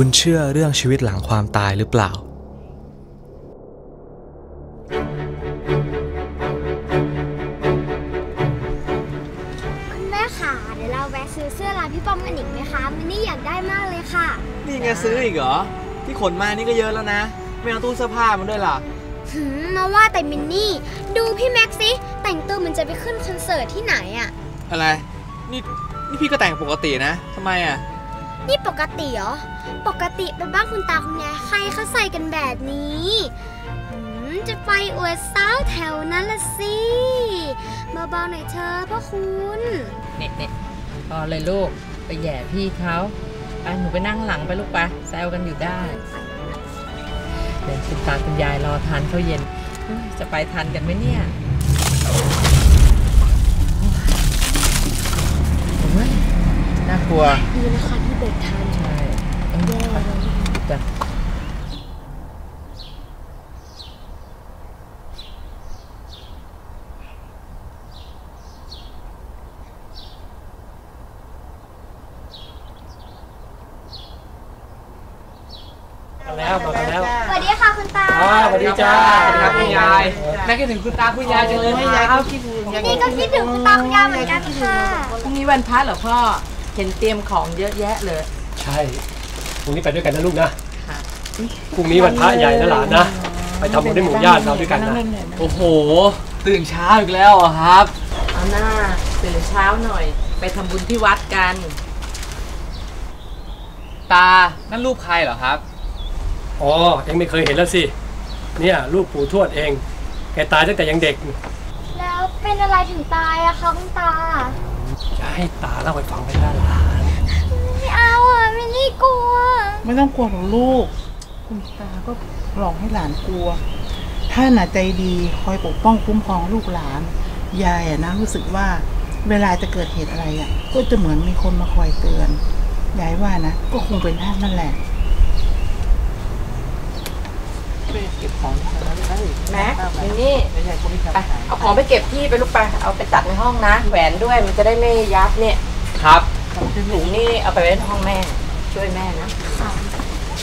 คุณเชื่อเรื่องชีวิตหลังความตายหรือเปล่า คุณแม่ค่ะ เดี๋ยวเราแวะซื้อเสื้อร้านพี่ป้อมกันอีกไหมคะมินนี่อยากได้มากเลยค่ะ นี่ไงซื้ออีกเหรอ ที่ขนมานี่ก็เยอะแล้วนะ ไม่เอาตู้เสื้อผ้ามันด้วยล่ะหืมมาว่าแต่มินนี่ ดูพี่แม็กซ์สิแต่งตัวเหมันจะไปขึ้นคอนเสิร์ตที่ไหนอะอะไร นี่นี่พี่ก็แต่งปกตินะทำไมอะ นี่ปกติเหรอ ปกติไปบ้านคุณตาคุณยายใครเขาใส่กันแบบนี้จะไปอวดสาวแถวนั้นละสิเบาๆหน่อยเธอพ่อคุณเน็ตเน็ตพอเลยลูกไปแย่พี่เขาไปหนูไปนั่งหลังไปลูกไปแซวกันอยู่ได้เดี๋ยวคุณตาคุณยายรอทานข้าวเย็น จะไปทันกันไหมเนี่ยโอ้ย น่ากลัวดีนะคะที่เบรกทันใช่เอ้ยไปจ้ะมาแล้วมาแล้ว สวัสดีค่ะคุณตาอ่าสวัสดีจ้าสวัสดีครับคุณยายแม่คิดถึงคุณตาคุณยายจังเลยครับนี่ก็คิดถึงคุณตาคุณยายเหมือนกันค่ะพรุ่งนี้วันพระเหรอพ่อ เห็นเตรียมของเยอะแยะเลยใช่พรุ่งนี้ไปด้วยกันนะลูกนะค่ะพรุ่งนี้วันพระใหญ่นะหลานนะ ไปทำบุญให้หมู่ญาติเราด้วยกันนะ โอ้โห ตื่นเช้าอีกแล้วเหรอครับ เอาหน้าตื่นเช้าหน่อย ไปทำบุญที่วัดกัน ตา นั่นรูปใครเหรอครับ อ๋อ เองไม่เคยเห็นแล้วสิ เนี่ยลูกปู่ทวดเอง แกตายตั้งแต่ยังเด็ก แล้วเป็นอะไรถึงตายอะคะคุณตา จะให้ตาเล่าให้ฟังไปได้หลานไม่เอาอะมินนี่กลัว ไม่ต้องกลัวหรอกลูก คุณตาก็หลอกให้หลานกลัวท่านน่ะใจดีคอยปกป้องคุ้มครองลูกหลาน ยายอะนะรู้สึกว่าเวลาจะเกิดเหตุอะไรอะก็จะเหมือนมีคนมาคอยเตือน ยายว่านะ ก็คงเป็นท่านนั่นแหละ แม็กนี่นี่ไปเอาของไปเก็บที่ไปลูกไปเอาไปตัดในห้องนะแหวนด้วยมันจะได้ไม่ยับเนี่ยครับถุงนี่เอาไปไว้ในห้องแม่ ช่วยแม่นะ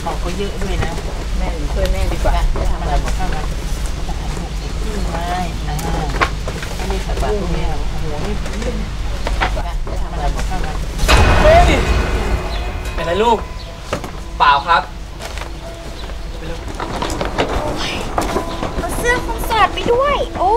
ของก็เยอะด้วยนะแม่หนูช่วยแม่ดีกว่าจะทำอะไรก็ทำไม่อ่าไม่ได้สักบาทตรงนี้โอ้โหนี่จะทำอะไรก็ทำเฮ้ยเป็นไรลูก เปล่าครับ สื้อคอนเสิร์ตไปด้วย โอ้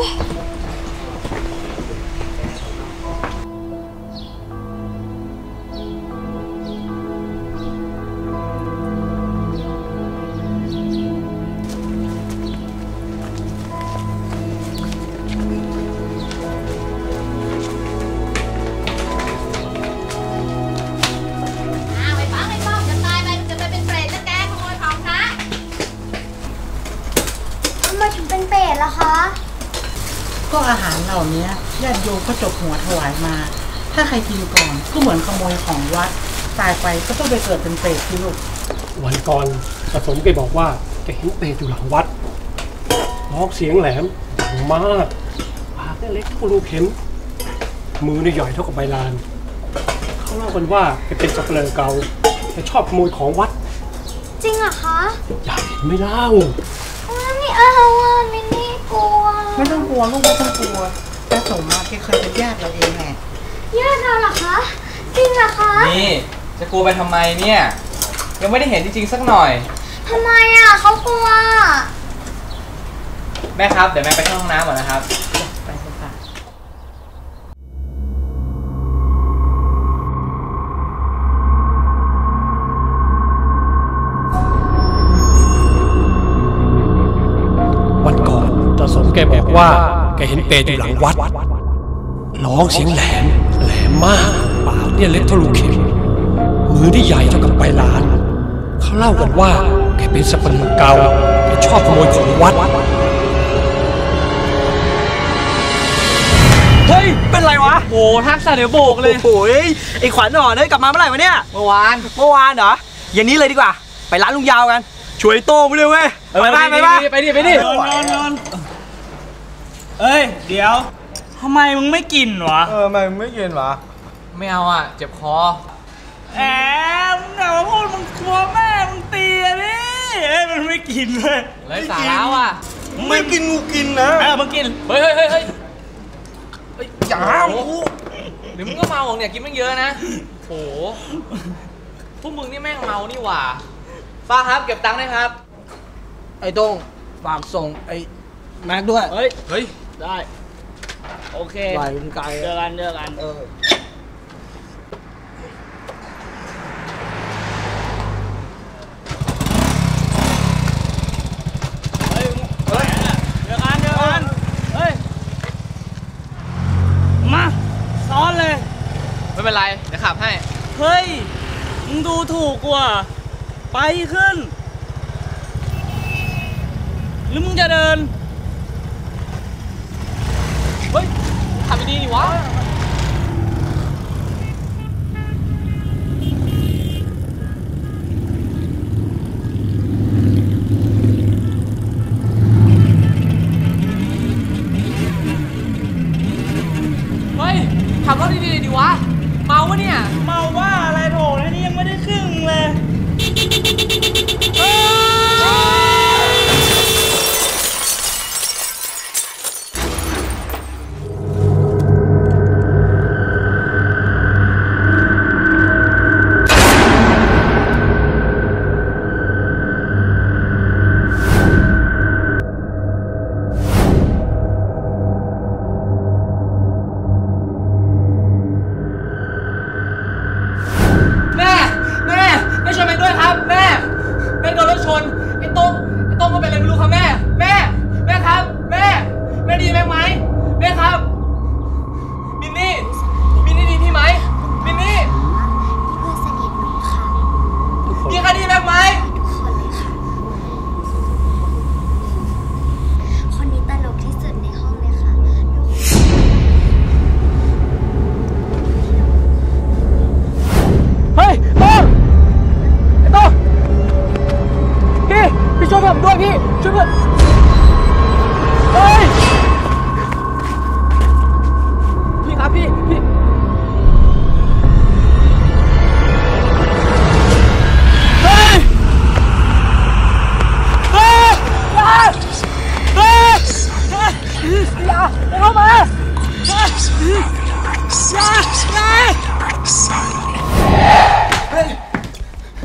ไมถึงเป็นเป็ดล่ะคะ ก็อาหารเหล่านี้ญาติโยมก็จบหัวถวายมา ถ้าใครกินก่อนก็เหมือนขโมยของวัด ตายไปก็ต้องไปเกิดเป็นเปรตที่ลูกวันก่อนผสมแกบอกว่าแกเห็นเปรตอยู่หลังวัดร้องเสียงแหลมดังมากปากเนี่ยเล็กเท่ารูเข็มมือเนี่ยใหญ่เท่ากับใบลาน เขาเล่ากันว่าแกเป็นสับเปลือเก่าแกชอบขโมยของวัด จริงเหรอคะอยากเห็นไหม่เล่าโอ้ยไม่ เอาอะมินนี่กลัวไม่ต้องกลัวลูกไม่ต้องกลัวตาสมมาแกเคยเป็นญาติเราเองแหละญาติเราเหรอคะจริงเหรอคะนี่จะกลัวไปทำไมเนี่ย ยังไม่ได้เห็นจริงๆสักหน่อยทำไมอะเขากลัว แม่ครับเดี๋ยวแม่ไปเข้าห้องน้ำก่อนนะครับ แกบอกว่าแกเห็นเปรตอยู่หลังวัด ร้องเสียงแหลม แหลมมาก ปากเนี่ยเล็กเท่าลูกเข็ม มือที่ใหญ่เท่ากับใบลาน เขาเล่ากันว่าแกเป็นสับปะเลอเก่าแกชอบขโมยของวัด เฮ้ย เป็นไรวะโหทักษะเดี๋ยวโบกเลย โอ้ยไอ้ขวัญอ่อนเฮ้ยกลับมาเมื่อไหร่วะเนี่ย เมื่อวาน เมื่อวานเหรอเย็นนี้เลยดีกว่า ไปร้านลุงยาวกัน ช่วยโต้งไปเลยเว้ย ไปบ้านไปบ้านไปดิไปดินอนนอน เอ้ย เดี๋ยวทำไมมึงไม่กินวะ เออมันไม่กินวะ ไม่เอาอะ เจ็บคอแอมมึงอย่ามาพูดมึงกลัวแม่มึงตีอะดิเอ้ยมันไม่กินเลยไรสาระว่ะไม่กินงูกินนะเออมึงกิน เฮ้ยเฮ้ยเฮ้ยเฮ้ยอย่ากูเดี๋ยวมึงก็เมาของเนี่ยกินไม่เยอะนะโหพวกมึงนี่แม่งเมานี่หว่าฟ้าครับเก็บตังค์ได้ครับ ไอ้โต้งฝากส่งไอ้แม็กด้วย เฮ้ย เฮ้ย ได้ โอเคไหลมันไกลเจอกันเจอกันเออเฮ้ยเฮ้ยเจอกันเจอกันเฮ้ยมาซ้อนเลยไม่เป็นไร เดี๋ยวขับให้ เฮ้ย มึงดูถูกกว่า ไปขึ้น หรือมึงจะเดิน เฮ้ยขับดีดีวะเฮ้ยขับรถดีๆดีวะ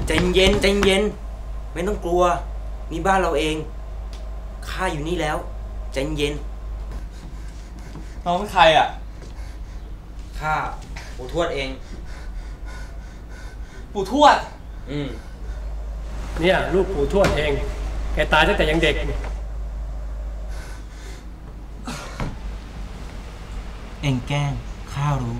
ใจเย็นใจเย็น ไม่ต้องกลัวนี่บ้านเราเองข้าอยู่นี่แล้วใจเย็นน้องเป็นใครอะข้าปู่ทวดเอง ปู่ทวด อืมเนี่ยลูกปู่ทวดเอง แกตายตั้งแต่ยังเด็ก เองแกล้งข้ารู้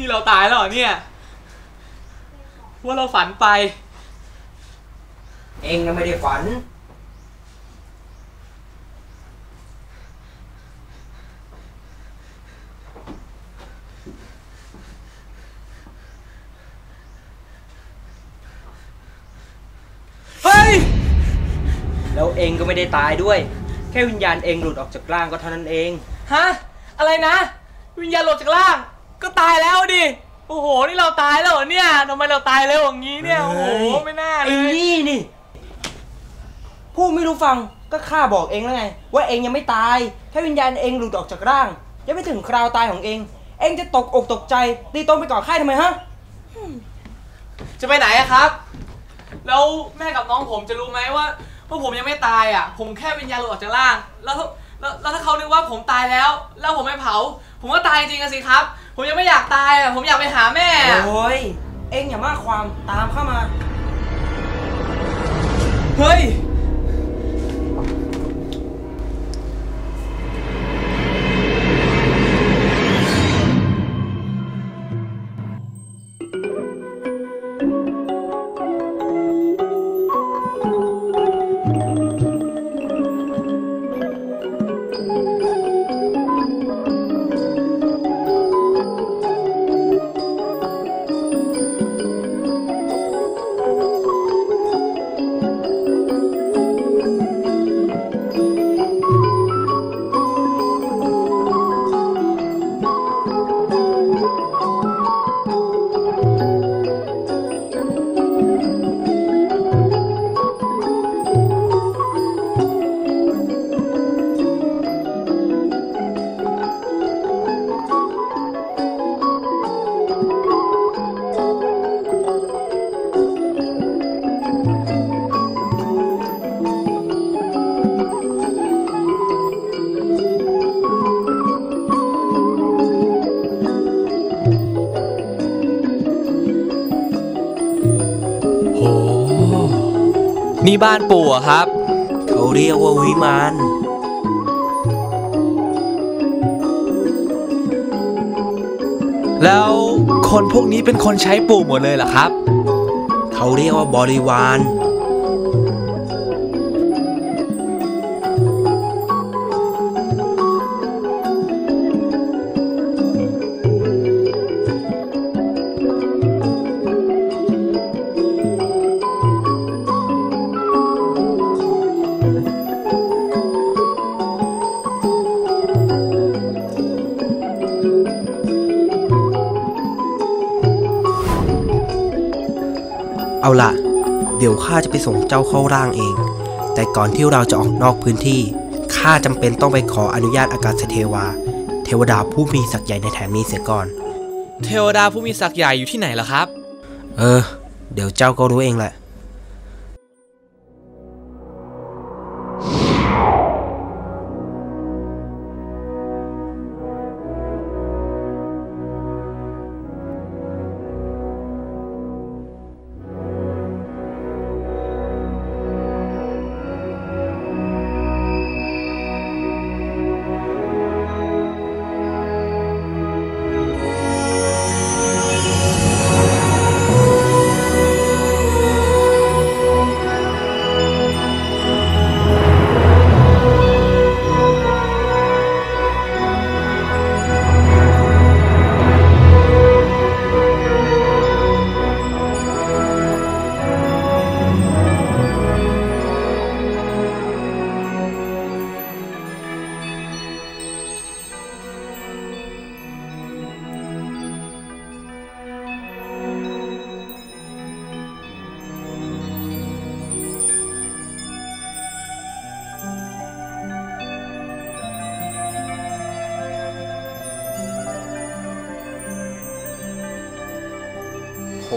ที่เราตายแล้วเหรอเนี่ยว่าเราฝันไป เองก็ไม่ได้ฝัน เฮ้ย แล้วเองก็ไม่ได้ตายด้วย แค่วิญญาณเองหลุดออกจากร่างก็เท่านั้นเอง ฮะ อะไรนะ วิญญาณหลุดจากร่าง ก็ตายแล้วดิ โอ้โห นี่เราตายแล้วเหรอเนี่ยทำไมเราตายเร็วอย่างนี้เนี่ย โอ้โห ไม่น่าเลเองยนี่นี่ผู้ไม่รู้ฟังก็ข้าบอกเองแล้วไง ว่าเองยังไม่ตาย แค่วิญญาณเองหลุดออกจากร่าง ยังไม่ถึงคราวตายของเอง เองจะตกอกตกใจ ตีตนไปก่อนค่ายทำไมฮะ จะไปไหนอะครับ แล้วแม่กับน้องผมจะรู้ไหมว่าว่าผมยังไม่ตายอะผมแค่วิญญาณหลุดออกจากร่าง แล้วแล้วแล้วถ้าเขานึกว่าผมตายแล้ว แล้วผมไม่เผา ผมก็ตายจริงๆอะสิครับ ผมยังไม่อยากตายอะผมอยากไปหาแม่อะโอ้ย เองอย่ามากความตามเข้ามา เฮ้ย นี่บ้านปู่อะครับ เขาเรียกว่าวิมานแล้วคนพวกนี้เป็นคนใช้ปู่หมดเลยเหรอครับ เขาเรียกว่าบริวาร เอาล่ะเดี๋ยวข้าจะไปส่งเจ้าเข้าร่างเอง แต่ก่อนที่เราจะออกนอกพื้นที่ข้าจำเป็นต้องไปขออนุญาตอากาศเทวา เทวดาผู้มีศักดิ์ใหญ่ในแถบนี้เสียก่อน เทวดาผู้มีศักดิ์ใหญ่อยู่ที่ไหนล่ะครับ เออ เดี๋ยวเจ้าก็รู้เองแหละ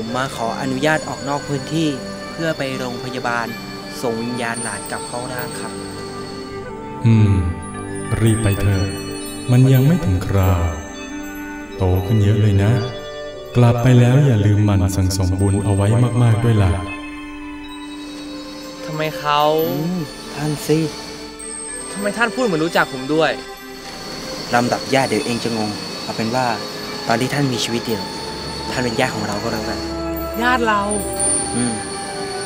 ผมมาขออนุญาตออกนอกพื้นที่เพื่อไปโรงพยาบาล ส่งวิญญาณหลานกลับเข้าร่างครับ อืม รีบไปเถอะมันยังไม่ถึงคราว โตขึ้นเยอะเลยนะ กลับไปแล้วอย่าลืมหมันสั่งสมบุญเอาไว้มาก ๆ ด้วยล่ะทำไมเขาท่านสิทำไมท่านพูดเหมือนรู้จักผมด้วยลำดับญาติเดี๋ยวเองจะงง เอาเป็นว่าตอนที่ท่านมีชีวิตเดียว ท่านเป็นญาติของเราก็แล้วกัน ญาติเรา อืม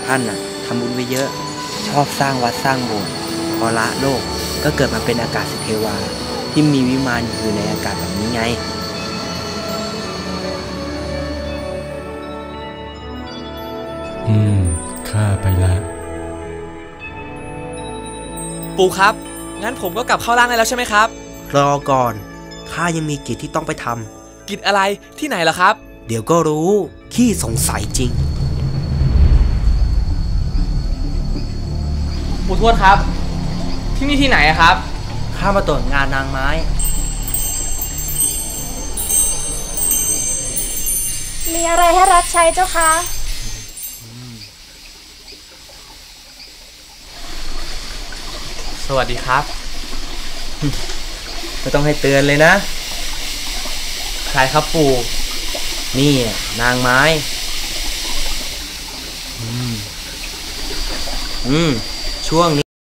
ท่านน่ะทำบุญไว้เยอะ ชอบสร้างวัดสร้างโบสถ์พอละโลกก็เกิดมาเป็นอากาศเทวา ที่มีวิมานอยู่ในอากาศแบบนี้ไงอืมข้าไปละ ปู่ครับ งั้นผมก็กลับเข้าร่างได้แล้วใช่ไหมครับ รอก่อนข้ายังมีกิจที่ต้องไปทำ กิจอะไรที่ไหนล่ะครับ เดี๋ยวก็รู้ ขี้สงสัยจริง ปู่ทวดครับ ที่นี่ที่ไหนอะครับ ข้ามาตรวจงานนางไม้ มีอะไรให้รับใช้เจ้าคะ สวัสดีครับ ไม่ต้องให้เตือนเลยนะ ใครครับปู่ นี่นางไม้ อืม อืม ช่วงนี้